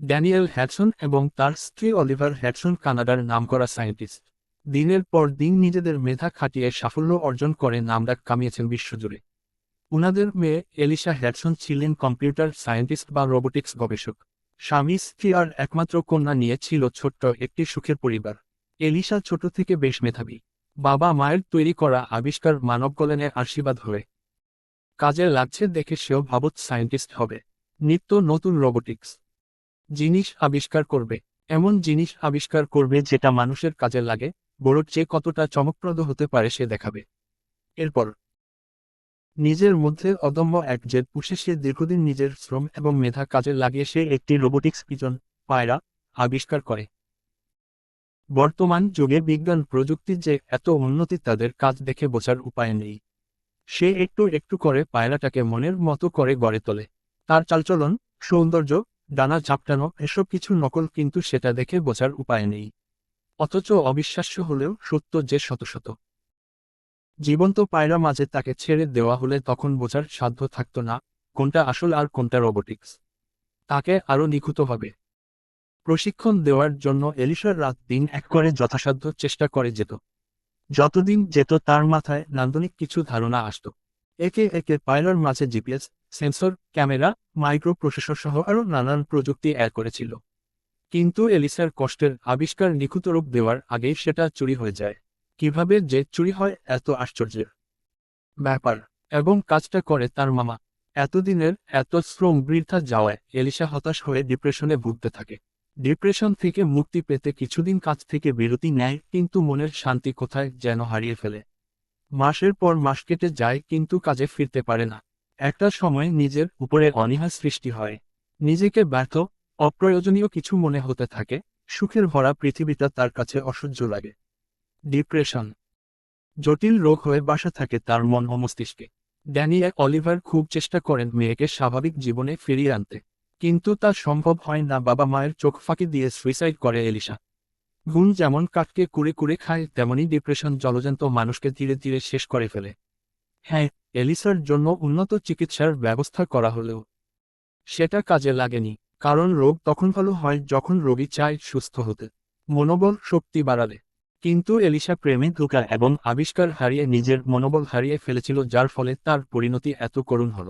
Daniel হ্যাডসন এবং তার স্ত্রী অলিভার হ্যাডসন কানাডার নামকরা সায়েন্টিস্ট। দিনের পর দিন নিজেদের মেধা খাটিয়ে সাফল্য অর্জন করে নামডাক কামিয়েছেন বিশ্বজুড়ে। উনাদের মেয়ে এলিশা হ্যাডসন ছিলেন কম্পিউটার সায়েন্টিস্ট বা রোবোটিক্স গবেষক। স্বামী স্ত্রী আর একমাত্র কন্যা নিয়ে ছিল ছোট্ট একটি সুখের পরিবার। এলিশা ছোট থেকে বেশ মেধাবী। বাবা মায়ের তৈরি করা আবিষ্কার মানব কল্যাণে আশীর্বাদ হয়ে কাজে লাগছে দেখে সেও ভাবত সায়েন্টিস্ট হবে। নিত্য নতুন রোবোটিক্স। জিনিস আবিষ্কার করবে। এমন জিনিস আবিষ্কার করবে যেটা মানুষের কাজে লাগে বড় যে কতটা চমকপ্রদ হতে পারে সে দেখাবে। এরপর, নিজের মধ্যে অদম্য এক জেদ পুষে সে দীর্ঘদিন নিজের শ্রম এবং মেধা কাজে লাগিয়ে সে একটি রোবোটিক্স পিজন, পায়রা, আবিষ্কার করে। বর্তমান যুগে বিজ্ঞান প্রযুক্তির যে এত উন্নতি তাদের কাজ দেখে বোঝার উপায় নেই। সে একটু একটু করে পায়রাটাকে মনের মতো করে গড়ে তোলে। তার চালচলন, সৌন্দর্য ডানা ঝাপটানো, এসব কিছু নকল কিন্তু সেটা দেখে বোঝার উপায় নেই। অথচ অবিশ্বাস্য হলেও সত্য যে শত শত। জীবন্ত পায়রা মাঝে তাকে ছেড়ে দেওয়া হলে তখন বোঝার সাধ্য থাকত না, কোনটা আসল আর কোনটা রোবোটিক্স। তাকে আরও নিখুঁতভাবে প্রশিক্ষণ দেওয়ার জন্য এলিশার রাত দিন এক করে যথাসাধ্য চেষ্টা করে যেত। যতদিন যেত তার মাথায় নান্দনিক কিছু ধারণা আসত। একে একে পায়রার মাঝে GPS sensor, camera micro processor সহ আরও নানান প্রযুক্তি অ্যাড করেছিল। কিন্তু এলিসার কষ্টের আবিষ্কার নিখুঁত রূপ দেওয়ার আগেই সেটা চুরি হয়ে যায়। কীভাবে যে চুরি হয় এত আশ্চর্যের ব্যাপার। এবং কাজটা করে তার মামা। এতদিনের এত শ্রম বৃদ্ধা যাওয়ায় এলিসা হতাশ হয়ে ডিপ্রেশনে ভুগতে থাকে। ডিপ্রেশন থেকে মুক্তি পেতে কিছুদিন কাজ থেকে বিরতি নেয়, কিন্তু মনের শান্তি কোথায় যেন হারিয়ে ফেলে। মাসের পর মাস কেটে যায়, কিন্তু কাজে ফিরতে পারে না। একটা সময় নিজের উপরে অনীহা সৃষ্টি হয়। নিজেকে ব্যর্থ, অপ্রয়োজনীয় কিছু মনে হতে থাকে, সুখের ভরা পৃথিবীটা তার কাছে অসহ্য লাগে। ডিপ্রেশন। জটিল রোগ হয়ে বাসা থাকে তার মন ও মস্তিষ্কে। ড্যানিয়া অলিভার খুব চেষ্টা করেন মেয়েকে স্বাভাবিক জীবনে ফিরিয়ে আনতে। কিন্তু তা সম্ভব হয় না, বাবা মায়ের চোখ ফাঁকি দিয়ে সুইসাইড করে এলিশা। গুণ যেমন কাঠকে কুড়ে কুড়ে খায়, তেমনি ডিপ্রেশন জলজান্ত মানুষকে ধীরে ধীরে শেষ করে ফেলে। হ্যাঁ এলিসার জন্য উন্নত চিকিৎসার ব্যবস্থা করা হলেও সেটা কাজে লাগেনি, কারণ রোগ তখন ভালো হয় যখন রোগী চায় সুস্থ হতে। মনোবল শক্তি বাড়ালে। কিন্তু এলিসা প্রেমে ধোকা এবং আবিষ্কার হারিয়ে নিজের মনোবল হারিয়ে ফেলেছিল যার ফলে তার পরিণতি এত করুণ হল।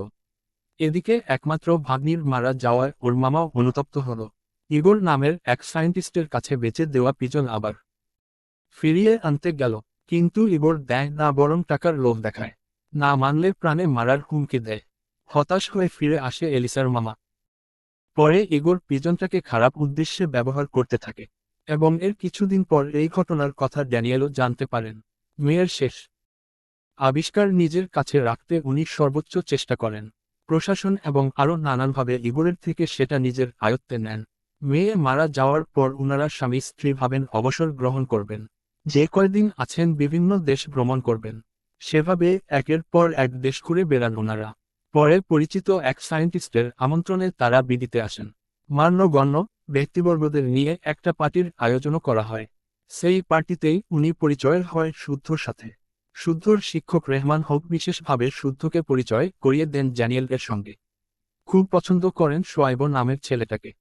এদিকে একমাত্র ভাগ্নির মারা যাওয়ায় ওর মামাও অনুতপ্ত হল। ইগোর নামের এক সায়েন্টিস্টের কাছে বেঁচে দেওয়া পিজন আবার ফিরিয়ে আনতে গেল, কিন্তু ইগোর দেয় না বরং টাকার লোভ দেখায়। না মানলে প্রাণে মারার হুমকি দেয়। হতাশ হয়ে ফিরে আসে এলিসার মামা। পরে ইগোর পিজনটাকে খারাপ উদ্দেশ্যে ব্যবহার করতে থাকে এবং এর কিছুদিন পর এই ঘটনার কথা ড্যানিয়েলও জানতে পারেন। মেয়ের শেষ। আবিষ্কার নিজের কাছে রাখতে উনি সর্বোচ্চ চেষ্টা করেন। প্রশাসন এবং আরও নানানভাবে ইগোরের থেকে সেটা নিজের আয়ত্তে নেন। মেয়ে মারা যাওয়ার পর উনারা স্বামী স্ত্রী ভাবেন অবসর গ্রহণ করবেন। যে কয়দিন আছেন বিভিন্ন দেশ ভ্রমণ করবেন। সেভাবে একের পর এক দেশ ঘুরে বেড়ান ওনারা। পরে পরিচিত এক সায়েন্টিস্টের আমন্ত্রণে তারা বিদিতে আসেন। মান্যগণ্য ব্যক্তিবর্গদের নিয়ে একটা পার্টির আয়োজনও করা হয়। সেই পার্টিতেই উনি পরিচয়ের হয় শুদ্ধর সাথে। শুদ্ধর শিক্ষক রেহমান হক বিশেষভাবে শুদ্ধকে পরিচয় করিয়ে দেন জ্যানিয়েলের সঙ্গে। খুব পছন্দ করেন সোয়াইব নামের ছেলেটাকে।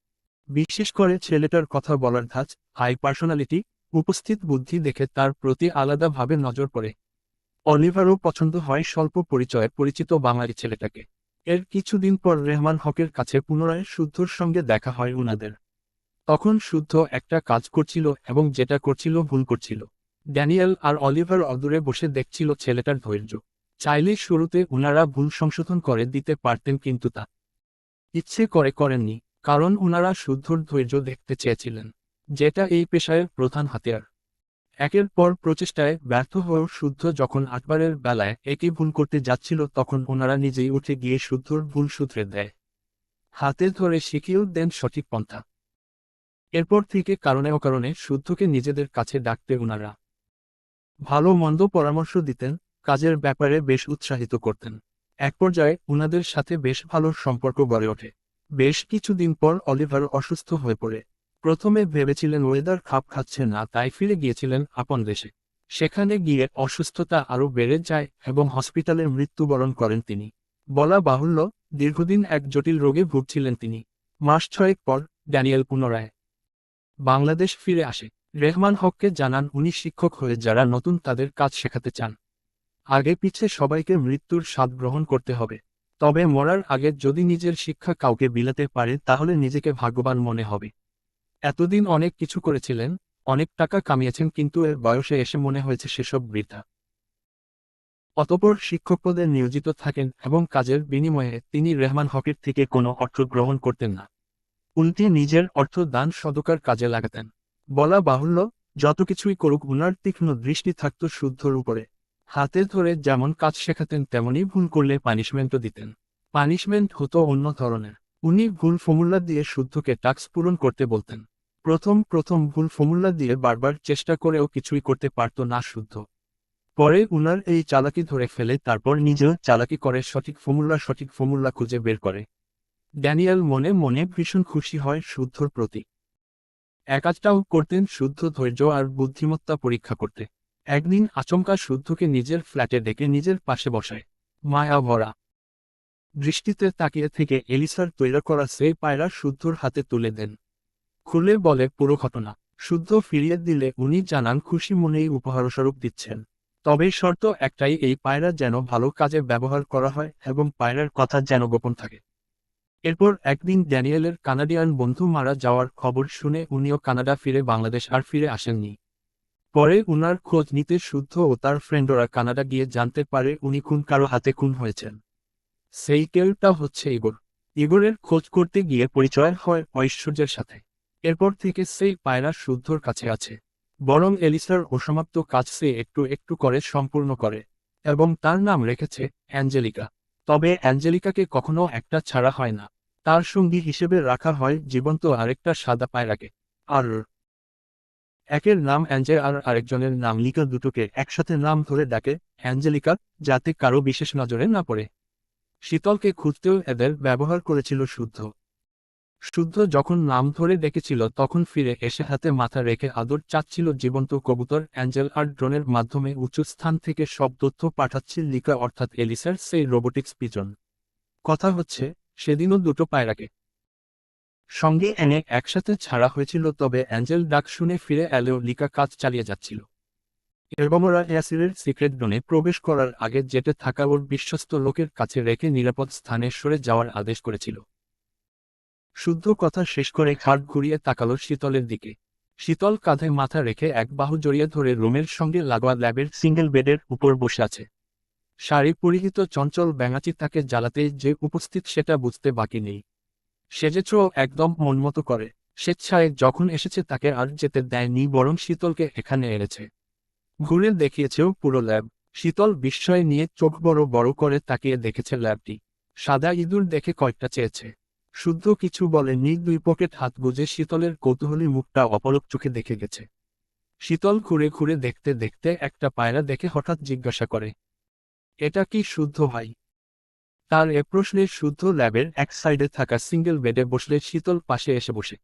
বিশেষ করে ছেলেটার কথা বলার ধাঁচ, হাই পার্সোনালিটি, উপস্থিত বুদ্ধি দেখে তার প্রতি আলাদাভাবে নজর পড়ে। অলিভারও পছন্দ হয় স্বল্প পরিচয়ে পরিচিত বাঙালি ছেলেটাকে। এর কিছুদিন পর রেহমান হকের কাছে পুনরায় শুদ্ধর সঙ্গে দেখা হয় উনাদের। তখন শুদ্ধ একটা কাজ করছিল এবং যেটা করছিল ভুল করছিল। ড্যানিয়েল আর অলিভার অদূরে বসে দেখছিল ছেলেটার ধৈর্য। চাইলে শুরুতে উনারা ভুল সংশোধন করে দিতে পারতেন কিন্তু তা ইচ্ছে করে করেননি, কারণ উনারা শুদ্ধর ধৈর্য দেখতে চেয়েছিলেন, যেটা এই পেশায় প্রধান হাতিয়ার। একের পর প্রচেষ্টায় ব্যর্থ হয়েও শুদ্ধ যখন আটবারের বেলায় একই ভুল করতে যাচ্ছিল তখন ওনারা নিজেই উঠে গিয়ে শুদ্ধর ভুল সূত্রে দেয়। হাতে ধরে শিখিয়েও দেন সঠিক পন্থা। এরপর থেকে কারণে অকারণে শুদ্ধকে নিজেদের কাছে ডাকতে ওনারা ভালো মন্দ পরামর্শ দিতেন, কাজের ব্যাপারে বেশ উৎসাহিত করতেন। এক পর্যায়ে উনাদের সাথে বেশ ভালো সম্পর্ক গড়ে ওঠে। বেশ কিছুদিন পর অলিভার অসুস্থ হয়ে পড়ে। প্রথমে ভেবেছিলেন ওয়েদার খাপ খাচ্ছে না, তাই ফিরে গিয়েছিলেন আপন দেশে। সেখানে গিয়ে অসুস্থতা আরও বেড়ে যায় এবং হসপিটালে মৃত্যুবরণ করেন তিনি। বলা বাহুল্য, দীর্ঘদিন এক জটিল রোগে ভুগছিলেন তিনি। মাস ছয়েক পর ড্যানিয়েল পুনরায় বাংলাদেশ ফিরে আসে। রেহমান হককে জানান, উনি শিক্ষক হয়ে যারা নতুন তাদের কাজ শেখাতে চান। আগে পিছে সবাইকে মৃত্যুর স্বাদ গ্রহণ করতে হবে। তবে মরার আগে যদি নিজের শিক্ষা কাউকে বিলাতে পারে, তাহলে নিজেকে ভাগ্যবান মনে হবে। এতদিন অনেক কিছু করেছিলেন, অনেক টাকা কামিয়েছেন কিন্তু এর বয়সে এসে মনে হয়েছে সেসব বৃথা। অতপর শিক্ষক পদে নিয়োজিত থাকেন এবং কাজের বিনিময়ে তিনি রেহমান হকের থেকে কোনো অর্থ গ্রহণ করতেন না। উল্টে নিজের অর্থ দান সদকার কাজে লাগাতেন। বলা বাহুল্য, যত কিছুই করুক উনার তীক্ষ্ণ দৃষ্টি থাকত শুদ্ধর উপরে। হাতে ধরে যেমন কাজ শেখাতেন, তেমনি ভুল করলে পানিশমেন্টও দিতেন। পানিশমেন্ট হতো অন্য ধরনের। উনি ভুল ফর্মুলা দিয়ে শুদ্ধকে টাক্স পূরণ করতে বলতেন। প্রথম প্রথম ভুল ফর্মুলা দিয়ে বারবার চেষ্টা করেও কিছুই করতে পারত না শুদ্ধ। পরে উনার এই চালাকি ধরে ফেলে, তারপর নিজেও চালাকি করে সঠিক ফর্মুলা সঠিক ফর্মুলা খুঁজে বের করে। ড্যানিয়েল মনে মনে ভীষণ খুশি হয় শুদ্ধর প্রতি। একাজটাও করতেন শুদ্ধ ধৈর্য আর বুদ্ধিমত্তা পরীক্ষা করতে। একদিন আচমকা শুদ্ধকে নিজের ফ্ল্যাটে ডেকে নিজের পাশে বসায়। মায়া ভরা। দৃষ্টিতে তাকিয়ে থেকে এলিসার তৈরি করা সেই পায়রা শুদ্ধর হাতে তুলে দেন। খুলে বলে, পুরো ঘটনা। শুদ্ধ ফিরিয়ে দিলে উনি জানান খুশি মনেই উপহারস্বরূপ দিচ্ছেন। তবে শর্ত একটাই, এই পায়রা যেন ভালো কাজে ব্যবহার করা হয় এবং পায়রার কথা যেন গোপন থাকে। এরপর একদিন ড্যানিয়েলের কানাডিয়ান বন্ধু মারা যাওয়ার খবর শুনে উনিও কানাডা ফিরে বাংলাদেশ আর ফিরে আসেননি। পরে উনার খোঁজ নিতে শুদ্ধ ও তার ফ্রেন্ডরা কানাডা গিয়ে জানতে পারে উনি খুন কারও হাতে খুন হয়েছেন। সেই কেউটা হচ্ছে ইগোর। ইগোরের খোঁজ করতে গিয়ে পরিচয় হয় ঐশ্বর্যের সাথে। এরপর থেকে সেই পায়রা শুদ্ধর কাছে আছে। বরং এলিসার অসমাপ্ত কাজ সে একটু একটু করে সম্পূর্ণ করে এবং তার নাম রেখেছে অ্যাঞ্জেলিকা। তবে অ্যাঞ্জেলিকাকে কখনো একটা ছাড়া হয় না। তার সঙ্গী হিসেবে রাখা হয় জীবন্ত আরেকটা সাদা পায়রাকে, আর একের নাম অ্যাঞ্জে আর আরেকজনের নাম লিকা দুটোকে একসাথে নাম ধরে ডাকে অ্যাঞ্জেলিকা, যাতে কারও বিশেষ নজরে না পড়ে। শীতলকে খুঁজতেও এদের ব্যবহার করেছিল শুদ্ধ। শুদ্ধ যখন নাম ধরে ডেকেছিল তখন ফিরে এসে হাতে মাথা রেখে আদর চাচ্ছিল জীবন্ত কবুতর অ্যাঞ্জেল আর ড্রোনের মাধ্যমে উঁচু স্থান থেকে সব তথ্য পাঠাচ্ছে লিকা অর্থাৎ এলিসার সেই রোবোটিক্স পিজন। কথা হচ্ছে, সেদিনও দুটো পায়রাকে। সঙ্গে এনে একসাথে ছাড়া হয়েছিল তবে অ্যাঞ্জেল ডাক শুনে ফিরে এলেও লিকা কাজ চালিয়ে যাচ্ছিল। এরবমরা ইয়াসিরের সিক্রেট ডোনে প্রবেশ করার আগে জেটে থাকা ওর বিশ্বস্ত লোকের কাছে রেখে নিরাপদ স্থানে সরে যাওয়ার আদেশ করেছিল। শুদ্ধ কথা শেষ করে খাট ঘুরিয়ে তাকালো শীতলের দিকে। শীতল কাঁধে মাথা রেখে এক বাহু জড়িয়ে ধরে রুমের সঙ্গে লাগোয়া ল্যাবের সিঙ্গেল বেডের উপর বসে আছে। শাড়ি পরিহিত চঞ্চল ব্যাঙাচি তাকে জ্বালাতে যে উপস্থিত সেটা বুঝতে বাকি নেই। সেজেছ একদম মনমতো করে। স্বেচ্ছায় যখন এসেছে তাকে আর যেতে দেয়নি বরং শীতলকে এখানে এনেছে। ঘুরে দেখিয়েছেও পুরো ল্যাব। শীতল বিস্ময় নিয়ে চোখ বড় বড় করে তাকিয়ে দেখেছে ল্যাবটি। সাদা ইঁদুর দেখে কয়েকটা চেয়েছে। শুদ্ধ কিছু বলে বলেনি দুই পকেট হাত গুজে শীতলের কৌতূহলী মুখটা অপলক চোখে দেখে গেছে। শীতল ঘুরে ঘুরে দেখতে দেখতে একটা পায়রা দেখে হঠাৎ জিজ্ঞাসা করে, এটা কি শুদ্ধ ভাই? তার এ প্রশ্নে শুদ্ধ ল্যাবের এক সাইডে থাকা সিঙ্গেল বেডে বসলে শীতল পাশে এসে বসে।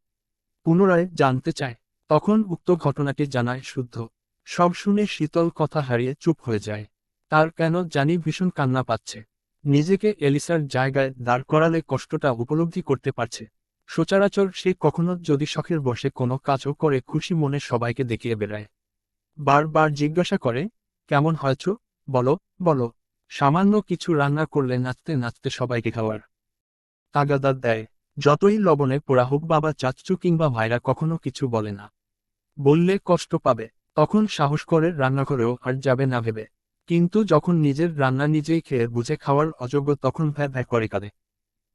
পুনরায় জানতে চায়, তখন উক্ত ঘটনাটি জানায় শুদ্ধ। সব শুনে শীতল কথা হারিয়ে চুপ হয়ে যায়। তার কেন জানি ভীষণ কান্না পাচ্ছে। নিজেকে এলিসার জায়গায় দাঁড় করালে কষ্টটা উপলব্ধি করতে পারছে। সচরাচর সে কখনো যদি শখের বসে কোনো কাজও করে খুশি মনে সবাইকে দেখিয়ে বেড়ায়। বারবার জিজ্ঞাসা করে, কেমন হয়েছ বলো বলো। সামান্য কিছু রান্না করলে নাচতে নাচতে সবাইকে খাওয়ার তাগাদা দেয়। যতই লবণে পোড়া হোক বাবা চাচ্চু কিংবা ভাইরা কখনো কিছু বলে না। বললে কষ্ট পাবে। তখন সাহস করে রান্না করেও আর যাবে না ভেবে। কিন্তু যখন নিজের রান্না নিজেই খেয়ে বুঝে খাওয়ার অযোগ্য তখন ভ্যা ভ্যা করে কাঁদে।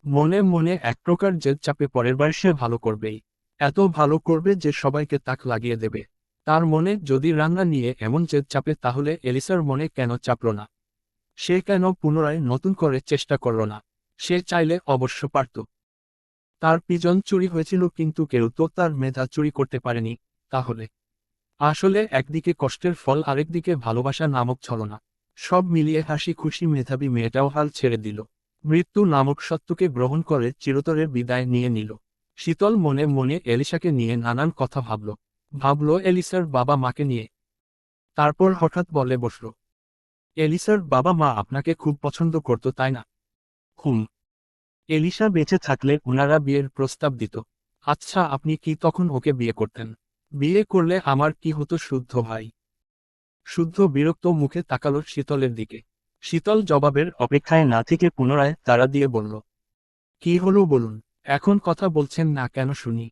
মনে মনে এক প্রকার জেদ চাপে পরের বার সে ভালো করবেই। এত ভালো করবে যে সবাইকে তাক লাগিয়ে দেবে। তার মনে যদি রান্না নিয়ে এমন জেদ চাপে তাহলে এলিসার মনে কেন চাপল না? সে কেন পুনরায় নতুন করে চেষ্টা করল না? সে চাইলে অবশ্য পারত। তার পিজন চুরি হয়েছিল কিন্তু কেউ তো তার মেধা চুরি করতে পারেনি। তাহলে আসলে একদিকে কষ্টের ফল, আরেকদিকে ভালোবাসা নামক ছলনা। সব মিলিয়ে হাসি খুশি মেধাবী মেয়েটাও হাল ছেড়ে দিল। মৃত্যু নামক সত্যকে গ্রহণ করে চিরতরের বিদায় নিয়ে নিল। শীতল মনে মনে এলিসাকে নিয়ে নানান কথা ভাবল। ভাবল এলিসার বাবা মাকে নিয়ে। তারপর হঠাৎ বলে বসল এলিসার বাবা মা আপনাকে খুব পছন্দ করত, তাই না? হুম। এলিসা বেঁচে থাকলে ওনারা বিয়ের প্রস্তাব দিত। আচ্ছা আপনি কি তখন ওকে বিয়ে করতেন? বিয়ে করলে আমার কি হতো শুদ্ধ ভাই? শুদ্ধ বিরক্ত মুখে তাকালো শীতলের দিকে। শীতল জবাবের অপেক্ষায় না থেকে পুনরায় তারা দিয়ে বলল, কি হলো বলুন, এখন কথা বলছেন না কেন শুনি?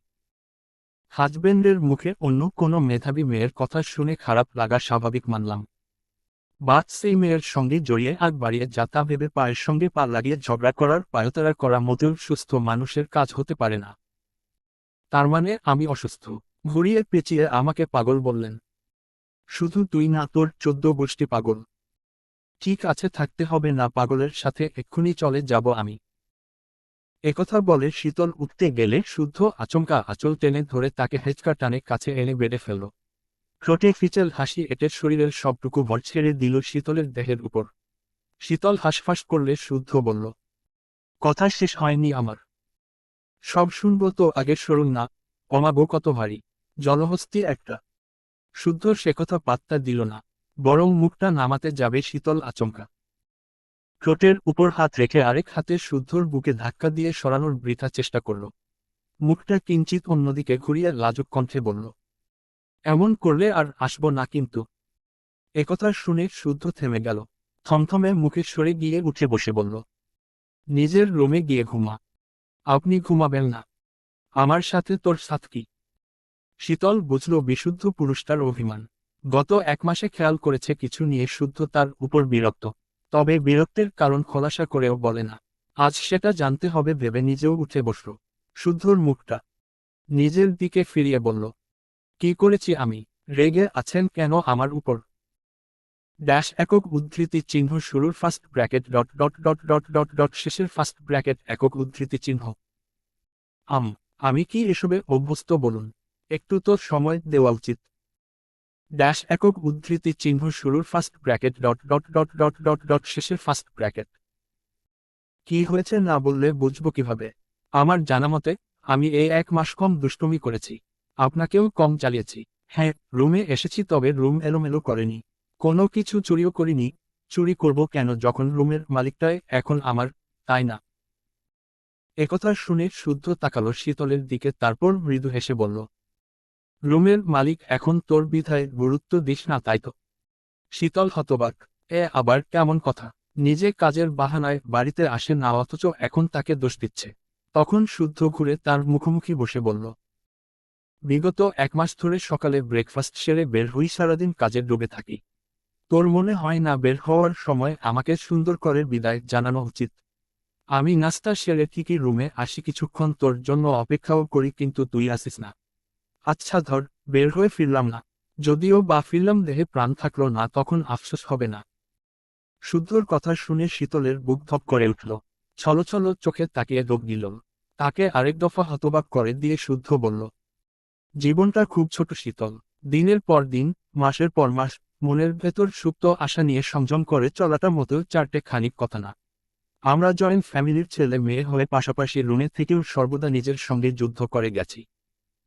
হাজবেন্ডের মুখে অন্য কোনো মেধাবী মেয়ের কথা শুনে খারাপ লাগা স্বাভাবিক মানলাম। বাদ সেই মেয়ের সঙ্গে জড়িয়ে আগ বাড়িয়ে যাতা ভেবে পায়ের সঙ্গে পা লাগিয়ে ঝগড়া করার, পায়তারা করা মোটেও সুস্থ মানুষের কাজ হতে পারে না। তার মানে আমি অসুস্থ। ঘুরিয়ে পেঁচিয়ে আমাকে পাগল বললেন। শুধু তুই না, তোর চোদ্দ গোষ্ঠী পাগল। ঠিক আছে, থাকতে হবে না, পাগলের সাথে এক্ষুনি চলে যাব আমি। একথা বলে শীতল উঠতে গেলে শুদ্ধ আচমকা আঁচল টেনে ধরে তাকে হেঁচকা টানে কাছে এনে বেড়ে ফেলল। ঠোঁটে ফিচেল হাসি এটে শরীরের সবটুকু ভর ছেড়ে দিল শীতলের দেহের উপর। শীতল হাসফাস করলে শুদ্ধ বলল, কথা শেষ হয়নি আমার। সব শুনব তো আগে সরুন না কমাবো কত ভারী। জলহস্তি একটা। শুদ্ধ সে কথা পাত্তা দিল না, বরং মুখটা নামাতে যাবে শীতল আচমকা। ঠোঁটের উপর হাত রেখে আরেক হাতে শুদ্ধর বুকে ধাক্কা দিয়ে সরানোর বৃথা চেষ্টা করল। মুখটা কিঞ্চিত অন্যদিকে ঘুরিয়ে লাজক কণ্ঠে বলল, এমন করলে আর আসব না কিন্তু। একথা শুনে শুদ্ধ থেমে গেল, থমথমে মুখে সরে গিয়ে উঠে বসে বলল, নিজের রুমে গিয়ে ঘুমা। আপনি ঘুমাবেন না। আমার সাথে তোর সাথ কি? শীতল বুঝল বিশুদ্ধ পুরুষটার অভিমান। গত এক মাসে খেয়াল করেছে কিছু নিয়ে শুদ্ধ তার উপর বিরক্ত। তবে বিরক্তের কারণ খোলাসা করেও বলে না। আজ সেটা জানতে হবে ভেবে নিজেও উঠে বসল। শুদ্ধর মুখটা নিজের দিকে ফিরিয়ে বলল, কি করেছি আমি? রেগে আছেন কেন আমার উপর? ড্যাশ একক উদ্ধৃতি চিহ্ন শুরুর first bracket dot dot dot dot dot dot শেষের ফার্স্ট ব্র্যাকেট একক উদ্ধৃতি চিহ্ন। আম, আমি কি এসবে অভ্যস্ত বলুন। একটু তো সময় দেওয়া উচিত। ড্যাশ একক উদ্ধৃতি চিহ্ন শুরুর first bracket dot dot dot dot dot dot শেষের ফার্স্ট ব্র্যাকেট কি হয়েছে না বললে বুঝব কীভাবে? আমার জানামতে আমি এই এক মাস কম দুষ্টমি করেছি। আপনাকেও কম চালিয়েছি। হ্যাঁ রুমে এসেছি তবে রুম এলোমেলো করেনি। কোনো কিছু চুরিও করিনি। চুরি করব কেন যখন রুমের মালিকটাই এখন আমার? তাই না? একথা শুনে শুদ্ধ তাকালো শীতলের দিকে, তারপর মৃদু হেসে বলল রুমের মালিক, এখন তোর বিধায় গুরুত্ব দিস না তাই তো। শীতল হতবাক, এ আবার কেমন কথা। নিজে কাজের বাহানায় বাড়িতে আসে না, অথচ এখন তাকে দোষ দিচ্ছে। তখন শুদ্ধ ঘুরে তার মুখোমুখি বসে বলল, বিগত এক মাস ধরে সকালে ব্রেকফাস্ট সেরে বের হই, সারাদিন কাজে ডুবে থাকি। তোর মনে হয় না বের হওয়ার সময় আমাকে সুন্দর করে বিদায় জানানো উচিত? আমি নাস্তা সেরে ঠিকই রুমে আসি, কিছুক্ষণ তোর জন্য অপেক্ষাও করি, কিন্তু তুই আসিস না। আচ্ছা ধর, বের হয়ে ফিরলাম না। যদিও বা ফিরলাম দেহে প্রাণ থাকল না, তখন আফসোস হবে না। শুদ্ধর কথা শুনে শীতলের বুক ধপ করে উঠল। ছলছল চোখে তাকিয়ে ডোব দিল। তাকে আরেক দফা হতবাক করে দিয়ে শুদ্ধ বলল, জীবনটা খুব ছোট শীতল। দিনের পর দিন, মাসের পর মাস, মনের ভেতর সুপ্ত আশা নিয়ে সংযম করে চলাটা মতো চারটে খানিক কথা না। আমরা জয়েন্ট ফ্যামিলির ছেলে মেয়ে হয়ে পাশাপাশি রুনে থেকেও সর্বদা নিজের সঙ্গে যুদ্ধ করে গেছি।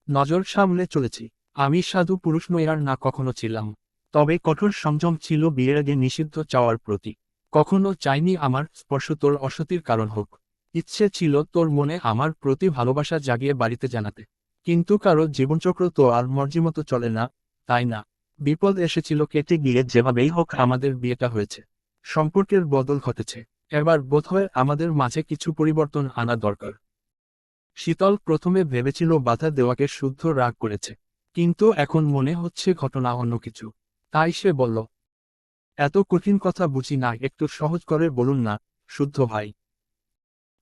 নজর সামলে চলেছি। আমি সাধু পুরুষ নই আর না কখনো ছিলাম। তবে কঠোর সংযম ছিল বিয়ের আগে নিষিদ্ধ চাওয়ার প্রতি। কখনো চাইনি আমার স্পর্শ তোর অসতির কারণ হোক। ইচ্ছে ছিল তোর মনে আমার প্রতি ভালোবাসা জাগিয়ে বাড়িতে জানাতে। কিন্তু কারও জীবনচক্র তো আর মর্জিমতো চলে না, তাই না? বিপদ এসেছিল কেটে গিয়ে যেভাবেই হোক আমাদের বিয়েটা হয়েছে। সম্পর্কের বদল ঘটেছে। এবার বোধহয় আমাদের মাঝে কিছু পরিবর্তন আনা দরকার। শীতল প্রথমে ভেবেছিল বাধা দেওয়াকে শুদ্ধ রাগ করেছে। কিন্তু এখন মনে হচ্ছে ঘটনা অন্য কিছু। তাই সে বলল, এত কঠিন কথা বুঝি না, একটু সহজ করে বলুন না, শুদ্ধ ভাই।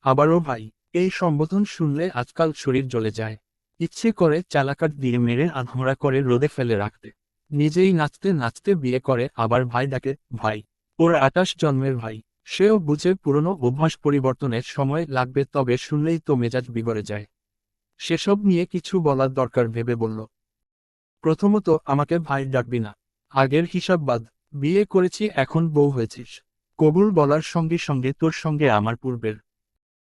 আবারও ভাই, এই সম্বোধন শুনলে আজকাল শরীর জ্বলে যায়। ইচ্ছে করে চালাকাট দিয়ে মেরে আধমরা করে রোদে ফেলে রাখতে। নিজেই নাচতে নাচতে বিয়ে করে, আবার ভাই ডাকে, ভাই, ওর আটাশ জন্মের ভাই। সেও বুঝে পুরনো অভ্যাস পরিবর্তনের সময় লাগবে তবে শুনলেই তো মেজাজ বিগড়ে যায়। সেসব নিয়ে কিছু বলার দরকার ভেবে বলল। প্রথমত, আমাকে ভাই ডাকবি না। আগের হিসাব বাদ। বিয়ে করেছি, এখন বউ হয়েছিস। কবুল বলার সঙ্গে সঙ্গে তোর সঙ্গে আমার পূর্বের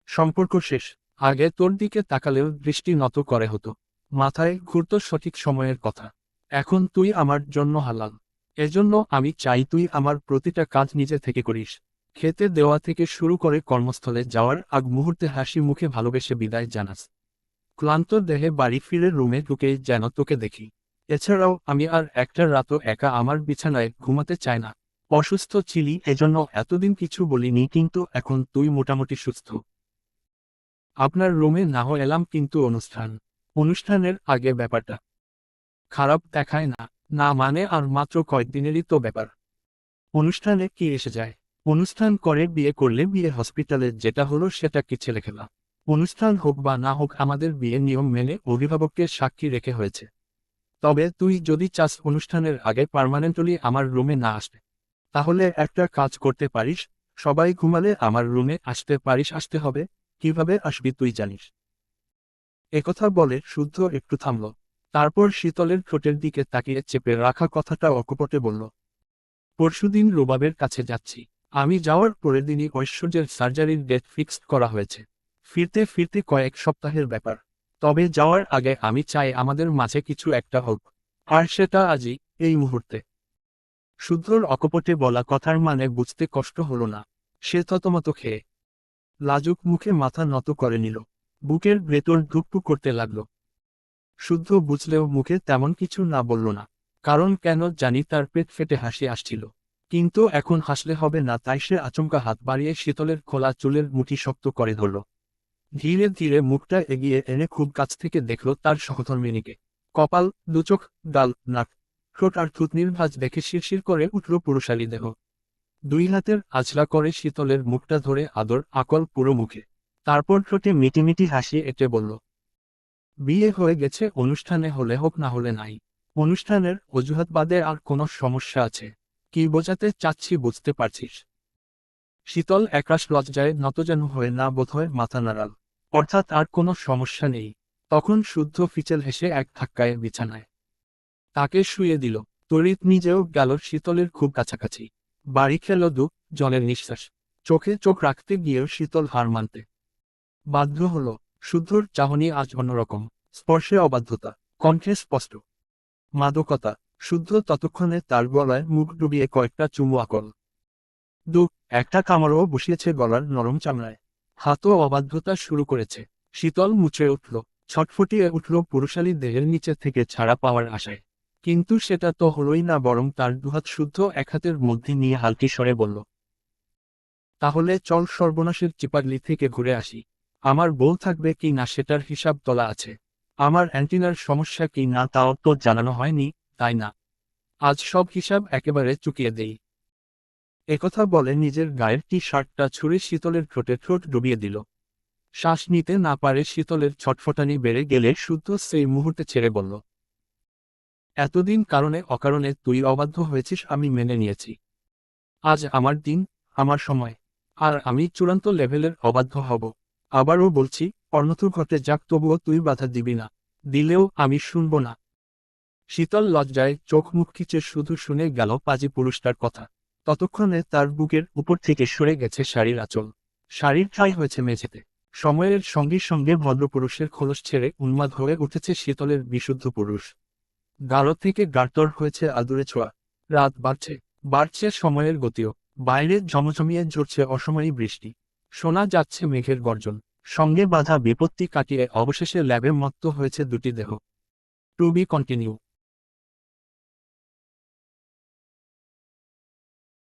সম্পর্ক শেষ। আগে তোর দিকে তাকালেও দৃষ্টি নত করে হতো। মাথায় ঘুরত সঠিক সময়ের কথা। এখন তুই আমার জন্য হালাল। এজন্য আমি চাই তুই আমার প্রতিটা কাজ নিজে থেকে করিস। খেতে দেওয়া থেকে শুরু করে কর্মস্থলে যাওয়ার আগ মুহূর্তে হাসি মুখে ভালোবেসে বিদায় জানাস। ক্লান্ত দেহে বাড়ি ফিরে রুমে ঢুকে যেন তোকে দেখি। এছাড়াও, আমি আর একটা রাতও একা আমার বিছানায় ঘুমাতে চাই না। অসুস্থ ছিলি, এজন্য এতদিন কিছু বলিনি, কিন্তু এখন তুই মোটামুটি সুস্থ। আপনার রুমে না এলাম, কিন্তু অনুষ্ঠান। অনুষ্ঠানের আগে ব্যাপারটা। খারাপ দেখায় না। না মানে আর মাত্র কয়েকদিনেরই তো ব্যাপার। অনুষ্ঠানে কি এসে যায়? অনুষ্ঠান করে, বিয়ে করলে বিয়ে হসপিটালে, যেটা হলো সেটা কি ছেলে খেলা? অনুষ্ঠান হোক বা না হোক, আমাদের বিয়ে নিয়ম মেনে অভিভাবককে সাক্ষী রেখে হয়েছে। তবে তুই যদি চাস অনুষ্ঠানের আগে পার্মানেন্টলি আমার রুমে না আসবে তাহলে একটা কাজ করতে পারিস। সবাই ঘুমালে আমার রুমে আসতে পারিস, আসতে হবে। কীভাবে আসবি তুই জানিস? একথা বলে শুদ্ধ একটু থামল। তারপর শীতলের ঠোঁটের দিকে তাকিয়ে চেপে রাখা কথাটা অকপটে বলল, পরশুদিন রুবাবের কাছে যাচ্ছি। আমি যাওয়ার পরের দিনই ঐশ্বর্যের সার্জারির ডেট ফিক্সড করা হয়েছে। ফিরতে ফিরতে কয়েক সপ্তাহের ব্যাপার। তবে যাওয়ার আগে আমি চাই আমাদের মাঝে কিছু একটা হোক। আর সেটা আজই, এই মুহূর্তে। শুদ্ধর অকপটে বলা কথার মানে বুঝতে কষ্ট হল না। সে ততমত খেয়ে লাজুক মুখে মাথা নত করে নিল। বুকের ভেতর ধুকপুক করতে লাগল। শুদ্ধ বুঝলেও মুখে তেমন কিছু না বলল না। কারণ কেন জানি তার পেট ফেটে হাসি আসছিল। কিন্তু এখন হাসলে হবে না, তাই সে আচমকা হাত বাড়িয়ে শীতলের খোলা চুলের মুঠি শক্ত করে ধরল। ধীরে ধীরে মুখটা এগিয়ে এনে খুব কাছ থেকে দেখল তার সহধর্মিনীকে। কপাল দুচোখ ডাল নাক, ঠোঁট আর থুতনির ভাঁজ দেখে শিরশির করে উঠল পুরুষালী দেহ। দুই হাতের আছলা করে শীতলের মুখটা ধরে আদর, আকল পুরো মুখে। তারপর ঠোঁটে মিটিমিটি হাসি এটে বলল, বিয়ে হয়ে গেছে, অনুষ্ঠানে হলে হোক না হলে নাই। অনুষ্ঠানের অজুহাত বাদে আর কোনো সমস্যা আছে? কি বোঝাতে চাচ্ছি বুঝতে পারছিস। শীতল একরাশ লজ্জায় নতজান হয়ে না বোধহয় মাথা নাড়াল। অর্থাৎ আর কোনো সমস্যা নেই। তখন শুদ্ধ ফিচেল হেসে এক ধাক্কায় বিছানায়। তাকে শুয়ে দিল। তরিত নিজেও গেল শীতলের খুব কাছাকাছি। বাড়ি খেল দুঃখ জলের নিঃশ্বাস। চোখে চোখ রাখতে গিয়েও শীতল হার মানতে। বাধ্য হল। শুদ্ধর চাহনি আজ অন্যরকম। স্পর্শে অবাধ্যতা। কণ্ঠে স্পষ্ট। মাদকতা। শুদ্ধ ততক্ষণে তার গলায় মুখ ডুবিয়ে কয়েকটা চুমু আকল। দুঃখ একটা কামড়ও বসিয়েছে গলার নরম চামড়ায়। হাতও অবাধ্যতা শুরু করেছে। শীতল মুচড়ে উঠল। ছটফটিয়ে উঠল পুরুষালী দেহের নিচে থেকে ছাড়া পাওয়ার আশায়। কিন্তু সেটা তো হলোই না বরং তার দুহাত শুদ্ধ এক হাতের মধ্যে নিয়ে হালকি স্বরে বলল, তাহলে চল সর্বনাশের চিপাগলি থেকে ঘুরে আসি। আমার বউ থাকবে কি না সেটার হিসাব তোলা আছে। আমার অ্যান্টিনার সমস্যা কি না তাও তো জানানো হয়নি। তাই না? আজ সব হিসাব একেবারে চুকিয়ে দেই। একথা বলে নিজের গায়ের টি শার্টটা ছুঁড়ে শীতলের ঠোঁটে ঠোঁট ডুবিয়ে দিল। শ্বাস নিতে না পারে শীতলের ছটফটানি বেড়ে গেলে শুদ্ধ সেই মুহূর্তে ছেড়ে বলল, এতদিন কারণে অকারণে তুই অবাধ্য হয়েছিস আমি মেনে নিয়েছি। আজ আমার দিন, আমার সময়, আর আমি চূড়ান্ত লেভেলের অবাধ্য হব। আবারও বলছি অন্যথ ঘটে যাক তবুও তুই বাধা দিবি না। দিলেও আমি শুনব না। শীতল লজ্জায় চোখ মুখ খিচে শুধু শুনে গেল পাজি পুরুষটার কথা। ততক্ষণে তার বুকের উপর থেকে সরে গেছে শাড়ির আঁচল। শাড়ির ঠাই হয়েছে মেঝেতে। সময়ের সঙ্গে সঙ্গে ভদ্রপুরুষের খোলস ছেড়ে উন্মাদ হয়ে উঠেছে শীতলের বিশুদ্ধ পুরুষ। গাঢ় থেকে গার্তর হয়েছে আদুরে ছোঁয়া। রাত বাড়ছে। বাড়ছে সময়ের গতিও। বাইরে জমজমিয়ে ঝরছে অসময়ী বৃষ্টি। শোনা যাচ্ছে মেঘের গর্জন। সঙ্গে বাধা বিপত্তি কাটিয়ে অবশেষে ল্যাবে মত্ত হয়েছে দুটি দেহ। To be continue.